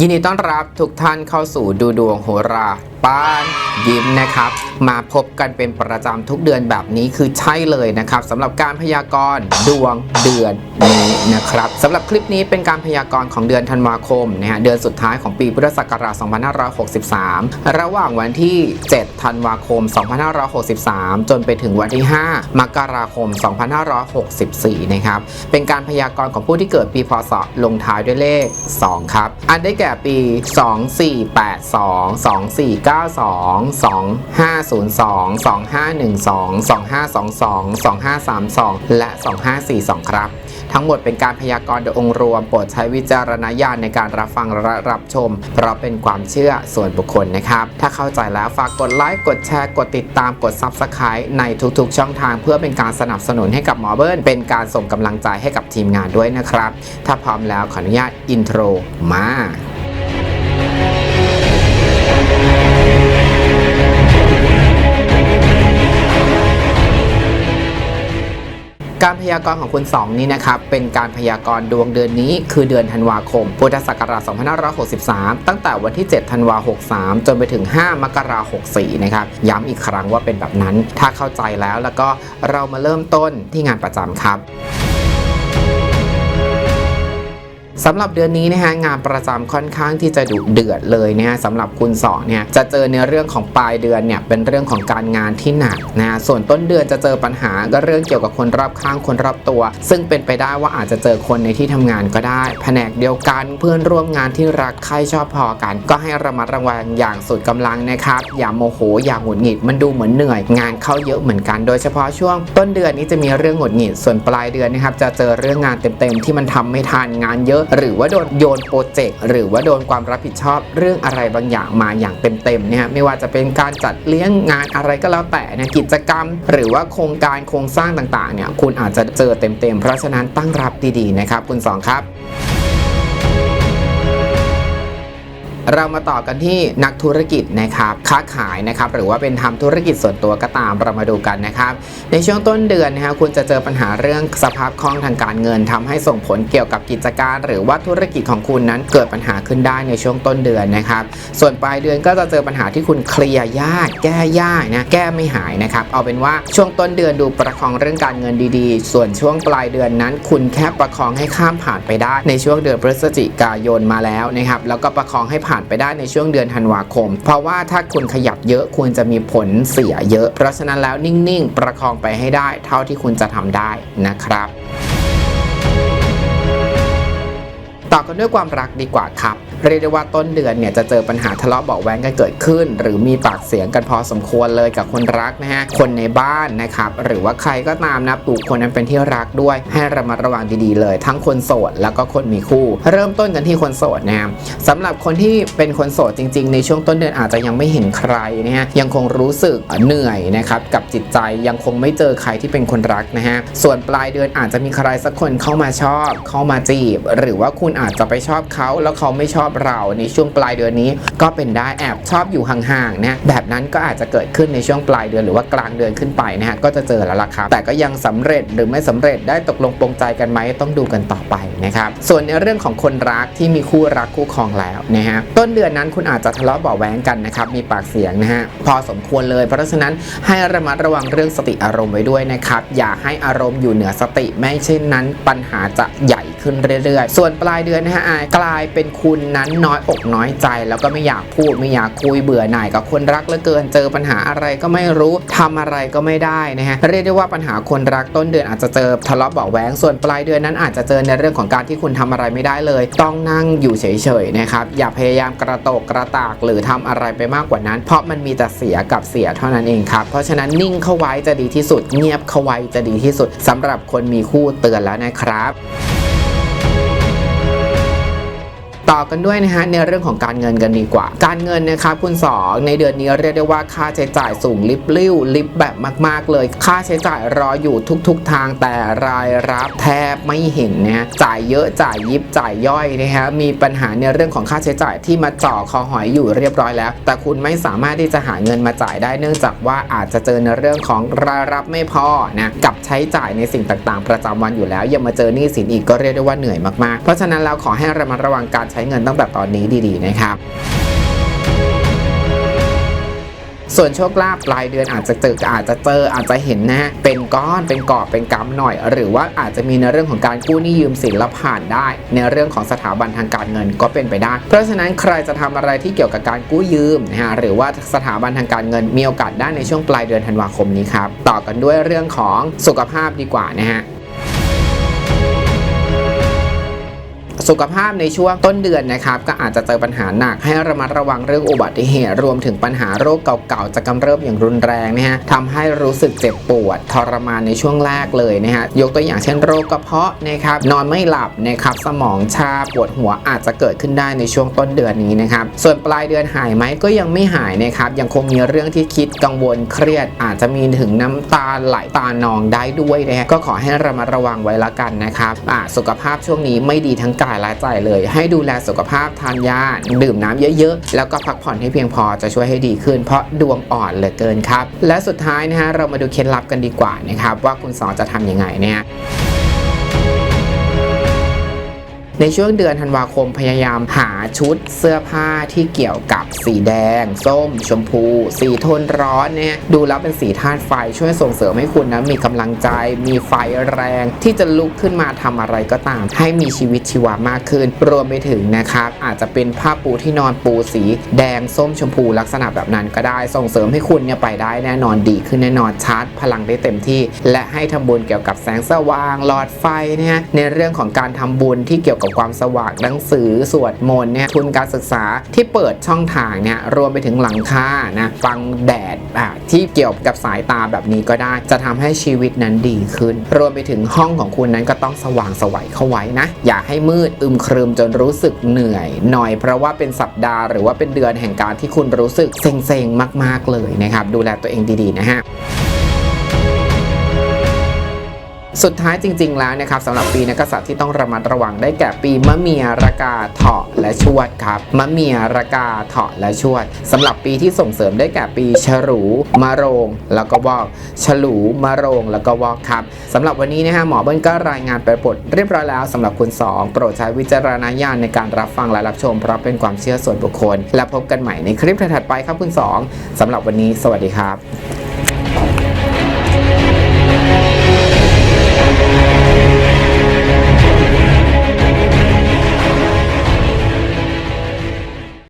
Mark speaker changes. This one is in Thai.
Speaker 1: ยินดีต้อนรับทุกท่านเข้าสู่ดูดวงโหราป้านยิ้มนะครับ มาพบกันเป็นประจำทุกเดือนแบบนี้คือใช่เลยนะครับสำหรับการพยากรณ์ดวงเดือนนี้นะครับสำหรับคลิปนี้เป็นการพยากรณ์ของเดือนธันวาคมนะฮะเดือนสุดท้ายของปีพุทธศักราช 2563 ระหว่างวันที่ 7 ธันวาคม 2563 จนไปถึงวันที่ 5 มกราคม 2564 นะครับเป็นการพยากรณ์ของผู้ที่เกิดปีพศลงท้ายด้วยเลข 2 ครับ อันได้แก่ปี 2482 2492 2502 2512 2522 2522และ 2542 ครับ ทั้งหมดเป็นการพยากรณ์โดยองค์รวม โปรดใช้วิจารณญาณในการรับฟังและรับชม เพราะเป็นความเชื่อส่วนบุคคลนะครับ ถ้าเข้าใจแล้วฝากกดไลค์ กดแชร์ กดติดตาม กด Subscribe ในทุกๆ ช่องทาง เพื่อเป็นการสนับสนุนให้กับหมอเบิ้ลเป็นการส่งกำลังใจให้กับทีมงานด้วยนะครับ ถ้าพร้อมแล้วขออนุญาตอินโทรมา การพยากรณ์ของคุณ2นี้นะครับเป็นการพยากรณ์ดวงเดือนนี้ คือเดือนธันวาคมพุทธศักราช 2563 ตั้งแต่วันที่ 7 ธันวา 63 จนไปถึง 5 มกราคม 64 นะครับ ย้ำอีกครั้งว่าเป็นแบบนั้น ถ้าเข้าใจแล้วแล้วก็เรามาเริ่มต้นที่งานประจำครับ สำหรับเดือนนี้นะฮะงานประจำค่อนข้างที่จะดุเดือดเลยนะฮะสำหรับคุณสองเนี่ยจะเจอในเรื่องของปลายเดือนเนี่ยเป็นเรื่องของการงานที่หนักนะฮะส่วนต้นเดือนจะเจอปัญหาก็เรื่องเกี่ยวกับคนรอบข้างคนรอบตัว ซึ่งเป็นไปได้ว่าอาจจะเจอคนในที่ทำงานก็ได้ แผนกเดียวกันเพื่อนร่วมงานที่รักใคร่ชอบพอกัน ก็ให้ระมัดระวังอย่างสุดกำลังนะครับอย่าโมโหอย่าหงุดหงิดมันดูเหมือนเหนื่อย งานเข้าเยอะเหมือนกันโดยเฉพาะช่วง ต้นเดือนนี้จะมีเรื่องหงุดหงิดส่วนปลายเดือนนะครับจะเจอเรื่องงานเต็มๆที่มันทำไม่ทันงานเยอะหรือว่าโดนโยนโปรเจกต์หรือว่าโดนความรับผิดชอบเรื่องอะไรบางอย่างมาอย่างเต็มๆเนี่ยฮะไม่ว่าจะเป็นการจัดเลี้ยงงานอะไรก็แล้วแต่นะกิจกรรม หรือว่าโครงการโครงสร้างต่างๆเนี่ยคุณอาจจะเจอเต็มๆเพราะฉะนั้นตั้งรับดีๆนะครับคุณสองครับ เรามาต่อกันที่นักธุรกิจนะครับค้าขายนะครับหรือว่าเป็นทำธุรกิจส่วนตัวก็ตามเรามาดูกันนะครับ ในช่วงต้นเดือนนะฮะคุณจะเจอปัญหาเรื่องสภาพคล่องทางการเงินทำให้ส่งผลเกี่ยวกับกิจการ หรือว่าธุรกิจของคุณนั้นเกิดปัญหาขึ้นได้ในช่วงต้นเดือนนะครับ ส่วนปลายเดือนก็จะเจอปัญหาที่คุณเคลียร์ยาก แก้ยากนะแก้ไม่หายนะครับเอาเป็นว่าช่วงต้นเดือนดูประคองเรื่องการเงินดีๆ ส่วนช่วงปลายเดือนนั้น คุณแค่ประคองให้ข้ามผ่านไปได้ ในช่วงเดือนพฤศจิกายนมาแล้วนะครับแล้วก็ประคองให้ผ่านไปได้ในช่วงเดือนธันวาคม เพราะว่าถ้าคุณขยับเยอะควรจะมีผลเสียเยอะ เพราะฉะนั้นแล้วนิ่งๆ ประคองไปให้ได้ เท่าที่คุณจะทำได้นะครับต่อกันด้วยความรักดีกว่าครับ เรียกได้ว่าต้นเดือนเนี่ยจะเจอปัญหาทะเลาะเบาะแว้งกันเกิดขึ้น หรือมีปากเสียงกันพอสมควรเลยกับคนรักนะฮะคนในบ้านนะครับหรือว่าใครก็ตามนะปลูกคนนั้นเป็นที่รักด้วย ให้ระมัดระวังดีๆเลย ทั้งคนโสดแล้วก็คนมีคู่ เริ่มต้นกันที่คนโสดนะครับสำหรับคนที่เป็นคนโสดจริง ๆ ในช่วงต้นเดือนอาจจะยังไม่เห็นใครนะฮะยังคงรู้สึกเหนื่อยนะครับกับจิตใจยังคงไม่เจอใครที่เป็นคนรักนะฮะส่วนปลายเดือนอาจจะมีใครสักคนเข้ามาชอบ เข้ามาจีบ หรือว่าคุณอาจจะไปชอบเขาแล้วเขาไม่ชอบเราในช่วงปลายเดือนนี้ก็เป็นได้แอบชอบอยู่ห่างๆนะแบบนั้นก็อาจจะเกิดขึ้นในช่วงปลายเดือนหรือว่ากลางเดือนขึ้นไปนะฮะก็จะเจอแล้วล่ะครับแต่ก็ยังสำเร็จหรือไม่สำเร็จได้ตกลงปรงใจกันไหมต้องดูกันต่อไปนะครับส่วนในเรื่องของคนรักที่มีคู่รักคู่ครองแล้วนะฮะต้นเดือนนั้นคุณอาจจะทะเลาะเบาะแวงกันนะครับมีปากเสียงนะฮะพอสมควรเลย เพราะฉะนั้นให้ระมัดระวังเรื่องสติอารมณ์ไว้ด้วยนะครับอย่าให้อารมณ์อยู่เหนือสติไม่เช่นนั้นปัญหาจะใหญ่ขึ้นเรื่อยๆ ส่วนปลายเดือนนะฮะอายกลายเป็นคุณนั้นน้อยอกน้อยใจ แล้วก็ไม่อยากพูดไม่อยากคุยเบื่อหน่ายกับคนรักเหลือเกินเจอปัญหาอะไรก็ไม่รู้ทำอะไรก็ไม่ได้นะฮะเรียกได้ว่าปัญหาคนรักต้นเดือนอาจจะเจอทะเลาะเบาะแว้งส่วนปลายเดือนนั้นอาจจะเจอในเรื่องของการที่คุณทำอะไรไม่ได้เลย ต้องนั่งอยู่เฉยๆนะครับอย่าพยายามกระโตกกระตากหรือทำอะไรไปมากกว่านั้น เพราะมันมีแต่เสียกับเสียเท่านั้นเองครับเพราะฉะนั้นนิ่งเข้าไว้จะดีที่สุด เงียบเข้าไว้จะดีที่สุดสำหรับคนมีคู่เตือนแล้วนะครับ ต่อกันด้วยนะฮะในเรื่องของการเงินกันดีกว่า การเงินนะครับคุณสองในเดือนนี้เรียกได้ว่าค่าใช้จ่ายสูงลิบลิ่วลิบแบบมาก ๆ เลย ค่าใช้จ่ายรออยู่ทุก ๆ ทางแต่รายรับแทบไม่เห็นนะฮะจ่ายเยอะจ่ายยิบจ่ายย่อยนะฮะมีปัญหาในเรื่องของค่าใช้จ่ายที่มาจ่อคอหอยอยู่เรียบร้อยแล้ว แต่คุณไม่สามารถที่จะหาเงินมาจ่ายได้เนื่องจากว่าอาจจะเจอในเรื่องของรายรับไม่พอนะกับใช้จ่ายในสิ่งต่างๆ ประจำวันอยู่แล้วยังมาเจอหนี้สินอีกก็เรียกได้ว่าเหนื่อยมากๆ เพราะฉะนั้นแล้วขอให้ระมัดระวังการใช้เงินตั้งแต่ตอนนี้ดีๆนะครับส่วนโชคลาภปลายเดือนอาจจะเจออาจจะเจออาจจะเห็นนะฮะเป็นก้อนเป็นกอบเป็นกำหน่อย หรือว่าอาจจะมีในเรื่องของการกู้หนี้ยืมสินแล้วผ่านได้ ในเรื่องของสถาบันทางการเงินก็เป็นไปได้ เพราะฉะนั้นใครจะทำอะไรที่เกี่ยวกับการกู้ยืมนะฮะหรือว่าสถาบันทางการเงินมีโอกาสได้ในช่วงปลายเดือนธันวาคมนี้ครับต่อกันด้วยเรื่องของสุขภาพดีกว่านะฮะ สุขภาพในช่วงต้นเดือนนะครับก็อาจจะเจอปัญหาหนัก ให้ระมัดระวังเรื่องอุบัติเหตุ รวมถึงปัญหาโรคเก่าๆจะกำเริบอย่างรุนแรงนะฮะทำให้รู้สึกเจ็บปวดทรมานในช่วงแรกเลยนะฮะยกตัวอย่างเช่นโรคกระเพาะนะครับนอนไม่หลับนะครับสมองชาปวดหัวอาจจะเกิดขึ้นได้ในช่วงต้นเดือนนี้นะครับส่วนปลายเดือนหายไหมก็ยังไม่หายนะครับยังคงมีเรื่องที่คิดกังวลเครียด อาจจะมีถึงน้ำตาไหลตานองได้ด้วยนะฮะก็ขอให้ระมัดระวังไว้ละกันนะครับอ่าสุขภาพช่วงนี้ไม่ดีทั้งกายละใจเลย ให้ดูแลสุขภาพทานยา ดื่มน้ำเยอะๆ แล้วก็พักผ่อนให้เพียงพอจะช่วยให้ดีขึ้น เพราะดวงอ่อนเหลือเกินครับ และสุดท้ายนะฮะเรามาดูเคล็ดลับกันดีกว่านะครับว่าคุณสอจะทำยังไงเนี่ย ในช่วงเดือนธันวาคมพยายามหาชุดเสื้อผ้าที่เกี่ยวกับสีแดง ส้ม ชมพู สีโทนร้อนเนี่ยดูแล้วเป็นสีธาตุไฟช่วยส่งเสริมให้คุณนะมีกำลังใจ มีไฟแรง ที่จะลุกขึ้นมาทำอะไรก็ตาม ให้มีชีวิตชีวามากขึ้น รวมไปถึงนะครับอาจจะเป็นผ้าปูที่นอนปูสีแดงส้มชมพูลักษณะแบบนั้นก็ได้ส่งเสริมให้คุณเนี่ยไปได้แน่นอนดีขึ้นแน่นอนชาร์จพลังได้เต็มที่ และให้ทำบุญเกี่ยวกับแสงสว่างหลอดไฟเนี่ยในเรื่องของการทำบุญที่เกี่ยวกับความสว่างหนังสือสวดมนต์เนี่ยทุนการศึกษาที่เปิดช่องทางเนี่ยรวมไปถึงหลังคานะฟังแดดอะที่เกี่ยวกับสายตาแบบนี้ก็ได้ จะทำให้ชีวิตนั้นดีขึ้น รวมไปถึงห้องของคุณนั้นก็ต้องสว่างสวัยเข้าไว้นะ อย่าให้มืดอึมครึมจนรู้สึกเหนื่อยหน่อย เพราะว่าเป็นสัปดาห์หรือว่าเป็นเดือนแห่งการที่คุณรู้สึกเซ็งๆมาก ๆเลยนะครับ ดูแลตัวเองดีๆนะฮะ สุดท้ายจริง ๆ แล้วนะครับสำหรับปีนักษัตริย์ที่ต้องระมัดระวังได้แก่ปีมะเมียรากาเถาะและชวดครับมะเมียรากาเถาะและชวดสำหรับปีที่ส่งเสริมได้แก่ปีฉลูมะโรง แล้วก็วอกฉลูมะโรง แล้วก็วอกครับสำหรับวันนี้นะฮะหมอเบิ้ลก็รายงานไปปลดเรียบร้อยแล้วสำหรับคุณสองโปรดใช้วิจารณญาณในการรับฟังและรับชม เพราะเป็นความเชื่อส่วนบุคคล และพบกันใหม่ในคลิปถัดๆไปครับคุณสองสำหรับวันนี้ สวัสดีครับ